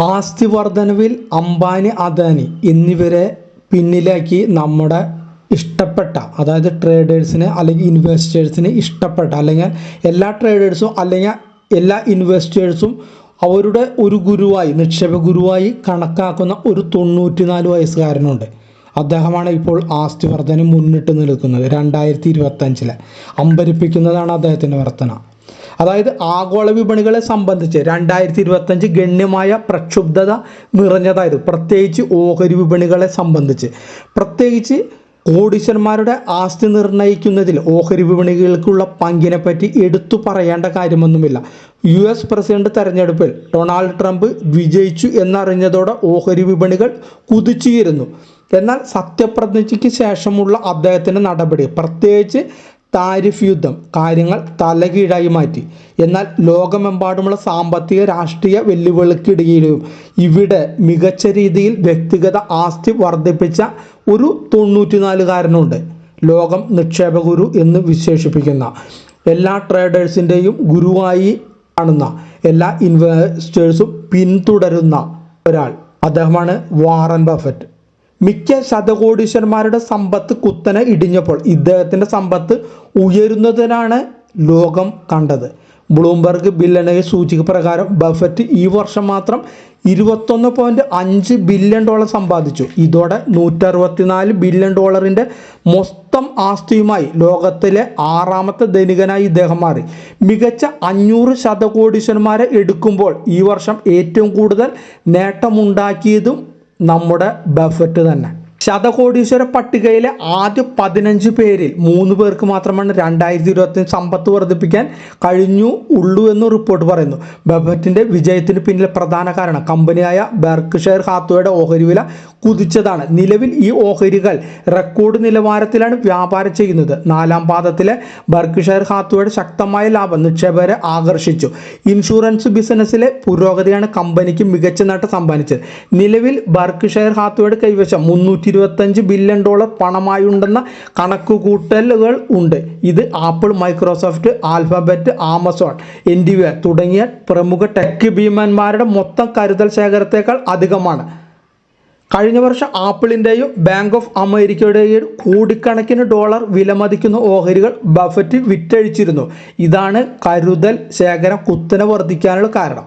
ആസ്തി വർധനവിൽ അംബാനി അദാനി എന്നിവരെ പിന്നിലാക്കി നമ്മുടെ ഇഷ്ടപ്പെട്ട അതായത് ട്രേഡേഴ്സിന് അല്ലെങ്കിൽ ഇൻവെസ്റ്റേഴ്സിന് ഇഷ്ടപ്പെട്ട അല്ലെങ്കിൽ എല്ലാ ട്രേഡേഴ്സും അല്ലെങ്കിൽ എല്ലാ ഇൻവെസ്റ്റേഴ്സും അവരുടെ ഒരു ഗുരുവായി നിക്ഷേപ ഗുരുവായി കണക്കാക്കുന്ന ഒരു തൊണ്ണൂറ്റിനാല് വയസ്സുകാരനുണ്ട്. അദ്ദേഹമാണ് ഇപ്പോൾ ആസ്തി വർധന മുന്നിട്ട് നിൽക്കുന്നത് രണ്ടായിരത്തി ഇരുപത്തഞ്ചിലെ അമ്പരിപ്പിക്കുന്നതാണ് അദ്ദേഹത്തിന്റെ വർധന അതായത് ആഗോള വിപണികളെ സംബന്ധിച്ച് രണ്ടായിരത്തി ഇരുപത്തഞ്ച് ഗണ്യമായ പ്രക്ഷുബ്ധത നിറഞ്ഞതായത് പ്രത്യേകിച്ച് ഓഹരി വിപണികളെ സംബന്ധിച്ച്. പ്രത്യേകിച്ച് കോടീശ്വരന്മാരുടെ ആസ്തി നിർണയിക്കുന്നതിൽ ഓഹരി വിപണികൾക്കുള്ള പങ്കിനെ പറ്റി എടുത്തു പറയേണ്ട കാര്യമൊന്നുമില്ല. യു എസ് പ്രസിഡന്റ് തെരഞ്ഞെടുപ്പിൽ ഡൊണാൾഡ് ട്രംപ് വിജയിച്ചു എന്നറിഞ്ഞതോടെ ഓഹരി വിപണികൾ കുതിച്ചുയരുന്നു എന്നാൽ സത്യപ്രതിജ്ഞയ്ക്ക് ശേഷമുള്ള അദ്ദേഹത്തിന്റെ നടപടി പ്രത്യേകിച്ച് താരിഫ് യുദ്ധം കാര്യങ്ങൾ തലകീഴായി മാറ്റി. എന്നാൽ ലോകമെമ്പാടുമുള്ള സാമ്പത്തിക രാഷ്ട്രീയ വെല്ലുവിളിക്കിടയിലും ഇവിടെ മികച്ച രീതിയിൽ വ്യക്തിഗത ആസ്തി വർദ്ധിപ്പിച്ച ഒരു തൊണ്ണൂറ്റിനാലുകാരനുണ്ട്. ലോകം നിക്ഷേപ ഗുരു എന്ന് വിശേഷിപ്പിക്കുന്ന എല്ലാ ട്രേഡേഴ്സിന്റെയും ഗുരുവായി കാണുന്ന എല്ലാ ഇൻവെസ്റ്റേഴ്സും പിന്തുടരുന്ന ഒരാൾ. അദ്ദേഹമാണ് വാറൻ ബഫറ്റ്. മിക്ക ശതകോടീശ്വരന്മാരുടെ സമ്പത്ത് കുത്തനെ ഇടിഞ്ഞപ്പോൾ ഇദ്ദേഹത്തിന്റെ സമ്പത്ത് ഉയരുന്നതിനാണ് ലോകം കണ്ടത്. ബ്ലൂംബർഗ് ബില്ലണയ സൂചിക പ്രകാരം ബഫറ്റ് ഈ വർഷം മാത്രം ഇരുപത്തൊന്ന് പോയിന്റ് അഞ്ച് ബില്യൺ ഡോളർ സമ്പാദിച്ചു. ഇതോടെ നൂറ്ററുപത്തിനാല് ബില്യൺ ഡോളറിന്റെ മൊത്തം ആസ്തിയുമായി ലോകത്തിലെ ആറാമത്തെ ധനികനായി ഇദ്ദേഹം മാറി. മികച്ച അഞ്ഞൂറ് ശതകോടീശ്വരന്മാരെ എടുക്കുമ്പോൾ ഈ വർഷം ഏറ്റവും കൂടുതൽ നേട്ടമുണ്ടാക്കിയതും നമ്മുടെ ബഫറ്റ് തന്നെ. ശതകോടീശ്വര പട്ടികയിലെ ആദ്യ പതിനഞ്ച് പേരിൽ മൂന്ന് പേർക്ക് മാത്രമാണ് രണ്ടായിരത്തി ഇരുപത്തി സമ്പത്ത് വർദ്ധിപ്പിക്കാൻ കഴിഞ്ഞു ഉള്ളൂ എന്ന് റിപ്പോർട്ട് പറയുന്നു. ബഫറ്റിന്റെ വിജയത്തിന് പിന്നിലെ പ്രധാന കാരണം കമ്പനിയായ ബെർക്ക്ഷയർ ഹാത്തുവയുടെ ഓഹരി വില കുതിച്ചതാണ്. നിലവിൽ ഈ ഓഹരികൾ റെക്കോർഡ് നിലവാരത്തിലാണ് വ്യാപാരം ചെയ്യുന്നത്. നാലാം പാദത്തിലെ ബർക്ക്ഷയർ ഹാത്തുവയുടെ ശക്തമായ ലാഭം നിക്ഷേപകരെ ആകർഷിച്ചു. ഇൻഷുറൻസ് ബിസിനസ്സിലെ പുരോഗതിയാണ് കമ്പനിക്ക് മികച്ച നേട്ടം സമ്പാദിച്ചത് നിലവിൽ ബർക്ക്ഷയർ ഹാത്തുവയുടെ കൈവശം മുന്നൂറ്റി ഇരുപത്തഞ്ച് ബില്യൺ ഡോളർ പണമായുണ്ടെന്ന കണക്കുകൂട്ടലുകൾ ഉണ്ട്. ഇത് ആപ്പിൾ മൈക്രോസോഫ്റ്റ് ആൽഫബറ്റ് ആമസോൺ എന്നിവ തുടങ്ങിയ പ്രമുഖ ടെക് ഭീമന്മാരുടെ മൊത്തം കരുതൽ ശേഖരത്തേക്കാൾ അധികമാണ്. കഴിഞ്ഞ വർഷം ആപ്പിളിന്റെയും ബാങ്ക് ഓഫ് അമേരിക്കയുടെയും കോടിക്കണക്കിന് ഡോളർ വിലമതിക്കുന്ന ഓഹരികൾ ബഫറ്റ് വിറ്റഴിച്ചിരുന്നു. ഇതാണ് കരുതൽ ശേഖരം കുത്തനെ വർദ്ധിക്കാനുള്ള കാരണം.